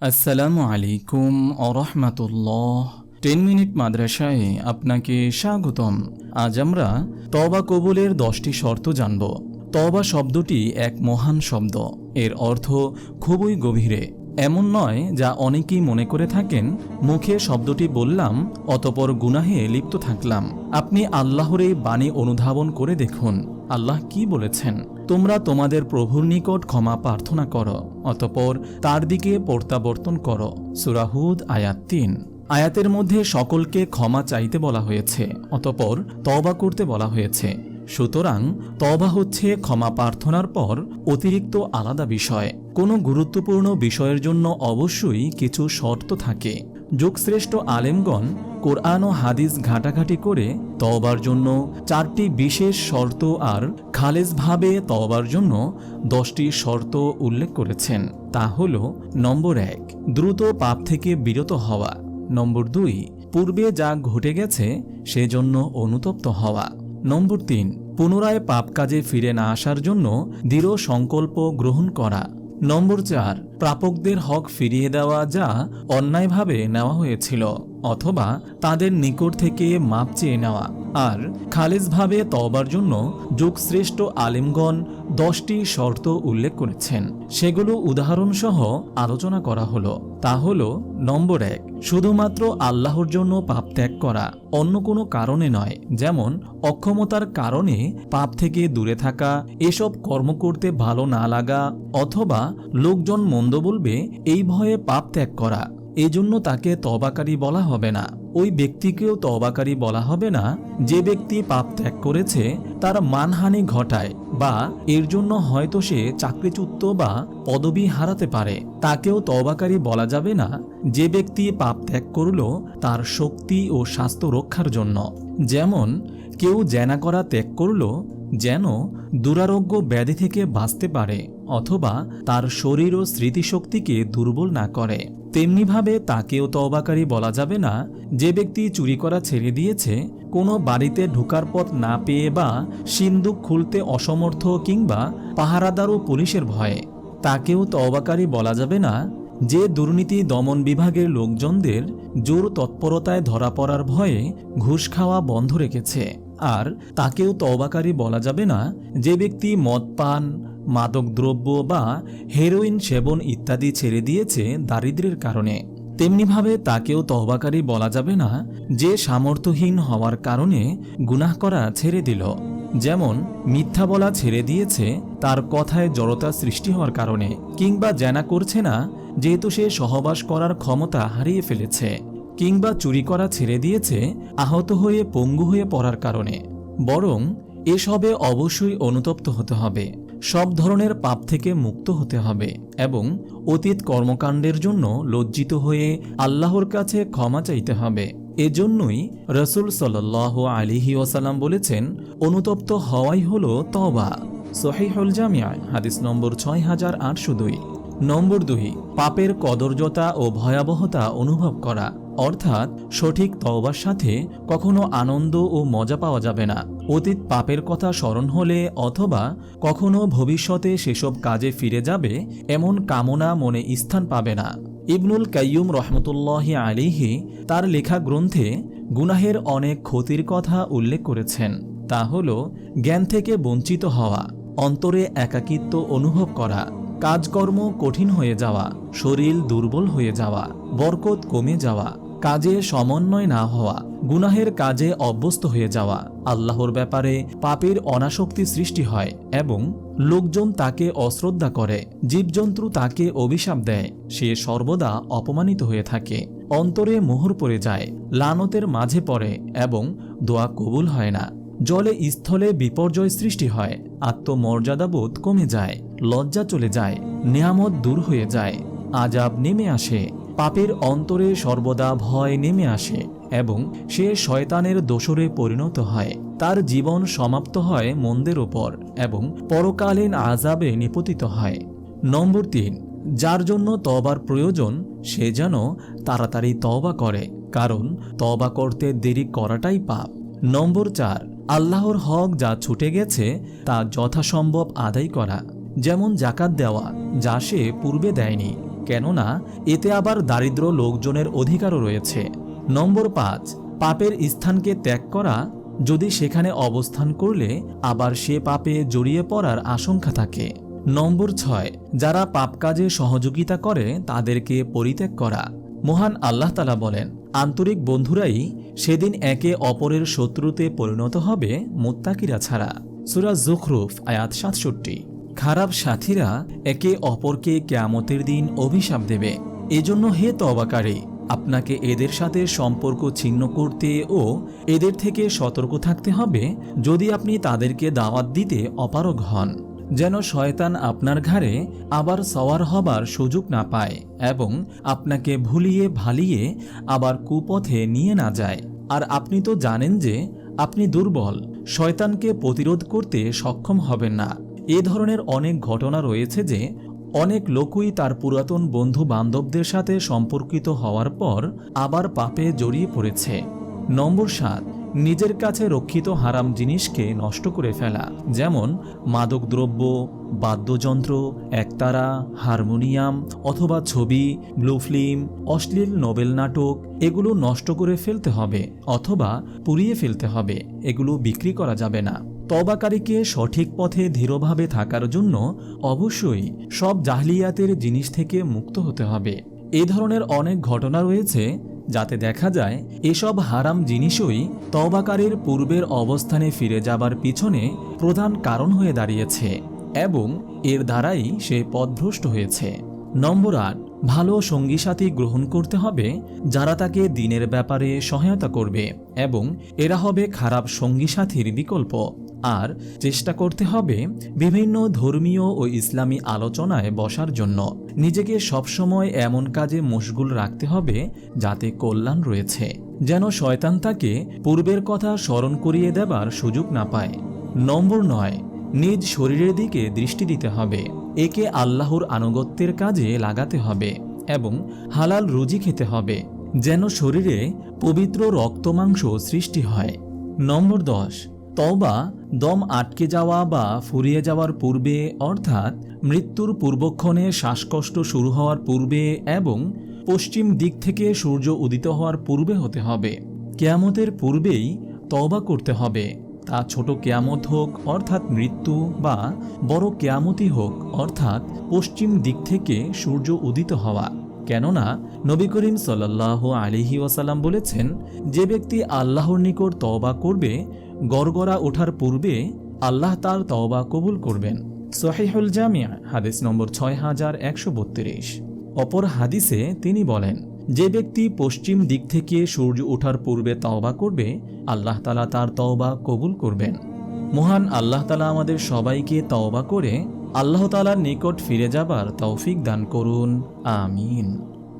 আসসালামু আলাইকুম আরহামাতুল্লাহ ten minute মাদ্রাসায় আপনাকে স্বাগতম। আজ আমরা তবা কবুলের দশটি শর্ত জানব। তবা শব্দটি এক মহান শব্দ। এর অর্থ খুবই গভীরে। এমন নয় যা অনেকেই মনে করে থাকেন, মুখে শব্দটি বললাম, অতপর গুনাহে লিপ্ত থাকলাম। আপনি আল্লাহর এই বাণী অনুধাবন করে দেখুন। আল্লাহ কি বলেছেন? তোমরা তোমাদের প্রভুর নিকট ক্ষমা প্রার্থনা করো, অতপর তার দিকে প্রত্যাবর্তন করো। সুরাহুদ আয়াত তিন। আয়াতের মধ্যে সকলকে ক্ষমা চাইতে বলা হয়েছে, অতপর তবা করতে বলা হয়েছে। সুতরাং তবা হচ্ছে ক্ষমা প্রার্থনার পর অতিরিক্ত আলাদা বিষয়। কোনো গুরুত্বপূর্ণ বিষয়ের জন্য অবশ্যই কিছু শর্ত থাকে। যুগশ্রেষ্ঠ আলেমগণ কোরআন ও হাদিস ঘাটাঘাটি করে তওবার জন্য চারটি বিশেষ শর্ত আর খালেজভাবে তওবার জন্য দশটি শর্ত উল্লেখ করেছেন। তা হল নম্বর এক, দ্রুত পাপ থেকে বিরত হওয়া। নম্বর দুই, পূর্বে যা ঘটে গেছে সেজন্য অনুতপ্ত হওয়া। নম্বর তিন, পুনরায় পাপ কাজে ফিরে না আসার জন্য দৃঢ় সংকল্প গ্রহণ করা। নম্বর চার, প্রাপকদের হক ফিরিয়ে দেওয়া যা অন্যায়ভাবে নেওয়া হয়েছিল অথবা তাদের নিকট থেকে মাপ চেয়ে নেওয়া। আর খালেজভাবে তওবার জন্য যুগশ্রেষ্ঠ আলিমগণ দশটি শর্ত উল্লেখ করেছেন। সেগুলো উদাহরণসহ আলোচনা করা হলো। তা হল, নম্বর এক, শুধুমাত্র আল্লাহর জন্য পাপ ত্যাগ করা অন্য কোনো কারণে নয়। যেমন, অক্ষমতার কারণে পাপ থেকে দূরে থাকা, এসব কর্ম করতে ভালো না লাগা, অথবা লোকজন মন্দ বলবে, এই ভয়ে পাপ ত্যাগ করা। এজন্য তাকে তবাকারী বলা হবে না। ওই ব্যক্তিকেও তবাকারী বলা হবে না। যে ব্যক্তি পাপ ত্যাগ করেছে, তার মানহানি ঘটায় বা এর জন্য হয়তো সে চাকরিচ্যুত বা পদবি হারাতে পারে। তাকেও তবাকারী বলা যাবে না, যে ব্যক্তি পাপ ত্যাগ করল, তার শক্তি ও স্বাস্থ্য রক্ষার জন্য। যেমন, কেউ জেনা করা ত্যাগ করল, যেন দুরারোগ্য ব্যাধি থেকে বাঁচতে পারে। অথবা তার শরীর ও স্মৃতিশক্তিকে দুর্বল না করে। তেমনিভাবে তাকেও তওবাকারী বলা যাবে না, যে ব্যক্তি চুরি করা ছেড়ে দিয়েছে, কোনো বাড়িতে ঢোকার পথ না পেয়ে বা সিন্দুক খুলতে অসমর্থ কিংবা পাহারাদার ও পুলিশের ভয়ে। তাকেও তওবাকারী বলা যাবে না, যে দুর্নীতি দমন বিভাগের লোকজনদের জোর তৎপরতায় ধরা পড়ার ভয়ে ঘুষ খাওয়া বন্ধ রেখেছে। আর তাকেও তওবাকারী বলা যাবে না, যে ব্যক্তি মদ পান মাদকদ্রব্য বা হেরোইন সেবন ইত্যাদি ছেড়ে দিয়েছে দারিদ্র্যের কারণে। তেমনিভাবে তাকেও তহবাকারী বলা যাবে না যে সামর্থ্যহীন হওয়ার কারণে গুনাহ করা ছেড়ে দিল। যেমন, মিথ্যা বলা ছেড়ে দিয়েছে, তার কথায় জড়তা সৃষ্টি হওয়ার কারণে, কিংবা জানা করছে না, যেহেতু সে সহবাস করার ক্ষমতা হারিয়ে ফেলেছে, কিংবা চুরি করা ছেড়ে দিয়েছে, আহত হয়ে পঙ্গু হয়ে পড়ার কারণে। বরং, এসবে অবশ্যই অনুতপ্ত হতে হবে। সব ধরনের পাপ থেকে মুক্ত হতে হবে এবং অতীত কর্মকাণ্ডের জন্য লজ্জিত হয়ে আল্লাহর কাছে ক্ষমা চাইতে হবে। এজন্যই রসুল সাল্লাহ আলিহি ওসাল্লাম বলেছেন, অনুতপ্ত হওয়াই হল তবা সহিহুল জামিয়া হাদিস নম্বর ছয় হাজার আটশো দুই। নম্বর দুই, পাপের কদর্যতা ও ভয়াবহতা অনুভব করা। অর্থাৎ সঠিক তওবার সাথে কখনো আনন্দ ও মজা পাওয়া যাবে না। অতীত পাপের কথা স্মরণ হলে অথবা কখনো ভবিষ্যতে সেসব কাজে ফিরে যাবে এমন কামনা মনে স্থান পাবে না। ইবনুল কাইয়ুম রহমতুল্লাহ আলিহি তার লেখা গ্রন্থে গুনাহের অনেক ক্ষতির কথা উল্লেখ করেছেন। তা হল জ্ঞান থেকে বঞ্চিত হওয়া, অন্তরে একাকিত্ব অনুভব করা, কাজকর্ম কঠিন হয়ে যাওয়া, শরীর দুর্বল হয়ে যাওয়া, বরকত কমে যাওয়া কাজে সমন্বয় না হওয়া, গুনাহের কাজে অভ্যস্ত হয়ে যাওয়া, আল্লাহর ব্যাপারে পাপের অনাসক্তি সৃষ্টি হয় এবং লোকজন তাকে অশ্রদ্ধা করে, জীবজন্তু তাকে অভিশাপ দেয়, সে সর্বদা অপমানিত হয়ে থাকে, অন্তরে মোহর পড়ে যায়, লানতের মাঝে পড়ে এবং দোয়া কবুল হয় না। জলে স্থলে বিপর্যয় সৃষ্টি হয় আত্মমর্যাদাবোধ কমে যায়, লজ্জা চলে যায়, নেয়ামত দূর হয়ে যায় আজাব নেমে আসে। পাপের অন্তরে সর্বদা ভয় নেমে আসে এবং সে শয়তানের দোসরে পরিণত হয়। তার জীবন সমাপ্ত হয় মন্দের ওপর এবং পরকালীন আজাবে নিপতিত হয়। নম্বর তিন, যার জন্য তবার প্রয়োজন, সে যেন তাড়াতাড়ি তবা করে, কারণ তবা করতে দেরি করাটাই পাপ। নম্বর চার, আল্লাহর হক যা ছুটে গেছে, তা যথাসম্ভব আদায় করা, যেমন জাকাত দেওয়া, যা সে পূর্বে দেয়নি। কেননা এতে আবার দারিদ্র লোকজনের অধিকারও রয়েছে। নম্বর পাঁচ, পাপের স্থানকে ত্যাগ করা, যদি সেখানে অবস্থান করলে আবার সে পাপে জড়িয়ে পড়ার আশঙ্কা থাকে। নম্বর ছয়, যারা পাপ কাজে সহযোগিতা করে তাদেরকে পরিত্যাগ করা। মহান আল্লাহ তালা বলেন, আন্তরিক বন্ধুরাই সেদিন একে অপরের শত্রুতে পরিণত হবে মোত্তাকিরা ছাড়া। সুরা জুখরুফ, আয়াত সাতষট্টি। খারাপ সাথীরা একে অপরকে কেয়ামতের দিন অভিশাপ দেবে। এজন্য হে তবাকারী আপনাকে এদের সাথে সম্পর্ক ছিন্ন করতে ও এদের থেকে সতর্ক থাকতে হবে যদি আপনি তাদেরকে দাওয়াত দিতে অপারগ হন। যেন শয়তান আপনার ঘাড়ে আবার সওয়ার হবার সুযোগ না পায় এবং আপনাকে ভুলিয়ে ভালিয়ে আবার কুপথে নিয়ে না যায়। আর আপনি তো জানেন যে আপনি দুর্বল, শয়তানকে প্রতিরোধ করতে সক্ষম হবেন না। এ ধরনের অনেক ঘটনা রয়েছে যে অনেক লোকই তার পুরাতন বন্ধু বান্ধবদের সাথে সম্পর্কিত হওয়ার পর আবার পাপে জড়িয়ে পড়েছে। নম্বর সাত, নিজের কাছে রক্ষিত হারাম জিনিসকে নষ্ট করে ফেলা, যেমন মাদকদ্রব্য, বাদ্যযন্ত্র, একতারা, হারমোনিয়াম অথবা ছবি, ব্লু ফিল্ম, অশ্লীল নোবেল নাটক, এগুলো নষ্ট করে ফেলতে হবে অথবা পুড়িয়ে ফেলতে হবে, এগুলো বিক্রি করা যাবে না। তবাকারীকে সঠিক পথে ধীরভাবে থাকার জন্য অবশ্যই সব জাহলিয়াতের জিনিস থেকে মুক্ত হতে হবে। এ ধরনের অনেক ঘটনা রয়েছে যাতে দেখা যায় এসব হারাম জিনিসই তবাকারীর পূর্বের অবস্থানে ফিরে যাবার পিছনে প্রধান কারণ হয়ে দাঁড়িয়েছে এবং এর দ্বারাই সে পথভ্রষ্ট হয়েছে। নম্বর আট, ভালো সঙ্গী সাথী গ্রহণ করতে হবে, যারা তাকে দিনের ব্যাপারে সহায়তা করবে এবং এরা হবে খারাপ সঙ্গী সাথীর বিকল্প। আর চেষ্টা করতে হবে বিভিন্ন ধর্মীয় ও ইসলামী আলোচনায় বসার জন্য। নিজেকে সবসময় এমন কাজে মশগুল রাখতে হবে যাতে কল্যাণ রয়েছে, যেন শয়তান তাকে পূর্বের কথা স্মরণ করিয়ে দেবার সুযোগ না পায়। নম্বর নয়, নিজ শরীরের দিকে দৃষ্টি দিতে হবে, একে আল্লাহর আনুগত্যের কাজে লাগাতে হবে এবং হালাল রুজি খেতে হবে, যেন শরীরে পবিত্র রক্তমাংস সৃষ্টি হয়। নম্বর দশ তওবা দম আটকে যাওয়া বা ফুরিয়ে যাওয়ার পূর্বে, অর্থাৎ মৃত্যুর পূর্বক্ষণে শ্বাসকষ্ট শুরু হওয়ার পূর্বে এবং পশ্চিম দিক থেকে সূর্য উদিত হওয়ার পূর্বে হতে হবে। কেয়ামতের পূর্বেই তওবা করতে হবে। তা ছোট কেয়ামত হোক, অর্থাৎ মৃত্যু, বা বড় কেয়ামতই হোক, অর্থাৎ পশ্চিম দিক থেকে সূর্য উদিত হওয়া। কেননা, নবী করিম সাল্লাহ আলিহি ওয়াসাল্লাম বলেছেন, যে ব্যক্তি আল্লাহর নিকট তওবা করবে গড়গড়া ওঠার পূর্বে আল্লাহ তার তওবা কবুল করবেন। সহিহুল জামিয়া হাদিস নম্বর ছয় হাজার একশো বত্রিশ। অপর হাদিসে তিনি বলেন, যে ব্যক্তি পশ্চিম দিক থেকে সূর্য ওঠার পূর্বে তওবা করবে, আল্লাহ তালা তার তওবা কবুল করবেন। মহান আল্লাহ তালা আমাদের সবাইকে তওবা করে আল্লাহ তালার নিকট ফিরে যাবার তৌফিক দান করুন। আমিন।